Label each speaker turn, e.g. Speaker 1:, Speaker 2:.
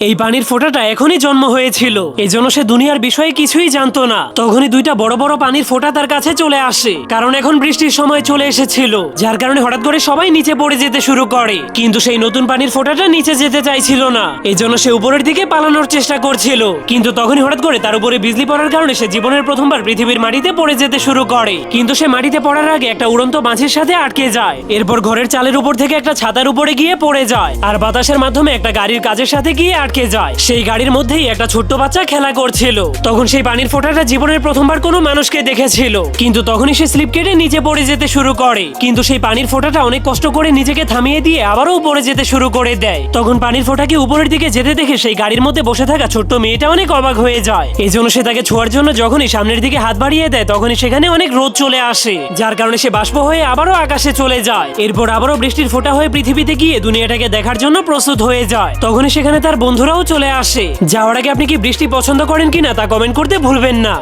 Speaker 1: এই পানির ফোঁটাটা এখনই জন্ম হয়েছিল। এই জন্য সে দুনিয়ার বিষয়ে কিছুই জানতো না। তখনই দুইটা বড় বড় পানির ফোঁটা তার কাছে চলে আসে। কারণ এখন বৃষ্টির সময় চলে এসেছিল। যার কারণে হঠাৎ করে সবাই নিচে পড়ে যেতে শুরু করে। কিন্তু সেই নতুন পানির ফোঁটাটা নিচে যেতে চাইছিল না। এই জন্য সে উপরের দিকে পালানোর চেষ্টা করছিল। কিন্তু তখনই হঠাৎ করে তার উপরে বিজলি পড়ার কারণে সে জীবনের প্রথমবার পৃথিবীর মাটিতে পড়ে যেতে শুরু করে। কিন্তু সে মাটিতে পড়ার আগে একটা উড়ন্ত মাছের সাথে আটকে যায়। এরপর ঘরের চালের উপর থেকে একটা ছাতার উপরে গিয়ে পড়ে যায়। আর বাতাসের মাধ্যমে একটা গাড়ির কাজের সাথে গিয়ে আটকে যায়। সেই গাড়ির মধ্যেই একটা ছোট্ট বাচ্চা খেলা করছিল। তখন সেই পানির ফোঁটাটা জীবনের প্রথমবার কোনো মানুষকে দেখেছিল। কিন্তু তখনই সে স্লিপ কেটে নিচে পড়ে যেতে শুরু করে। কিন্তু সেই পানির ফোঁটাটা অনেক কষ্ট করে নিজেকে থামিয়ে দিয়ে আবারও উপরে যেতে শুরু করে দেয়। তখন পানির ফোঁটাকে উপরের দিকে যেতে দেখে সেই গাড়ির মধ্যে বসে থাকা ছোট্ট মেয়েটা অনেক অবাক হয়ে যায়। এই জন্য সে তাকে ছোঁয়ার জন্য যখনই সামনের দিকে হাত বাড়িয়ে দেয়, তখনই সেখানে অনেক রোদ চলে আসে, যার কারণে সে বাষ্প হয়ে আবারও আকাশে চলে যায়। এরপর আবারও বৃষ্টির ফোঁটা হয়ে পৃথিবীতে গিয়ে দুনিয়াটাকে দেখার জন্য প্রস্তুত হয়ে যায়। তখনই সেখানে তার বন্ধুরাও চলে আসে। যাওয়ার আগে আপনি কি বৃষ্টি পছন্দ করেন কিনা তা কমেন্ট করতে ভুলবেন না।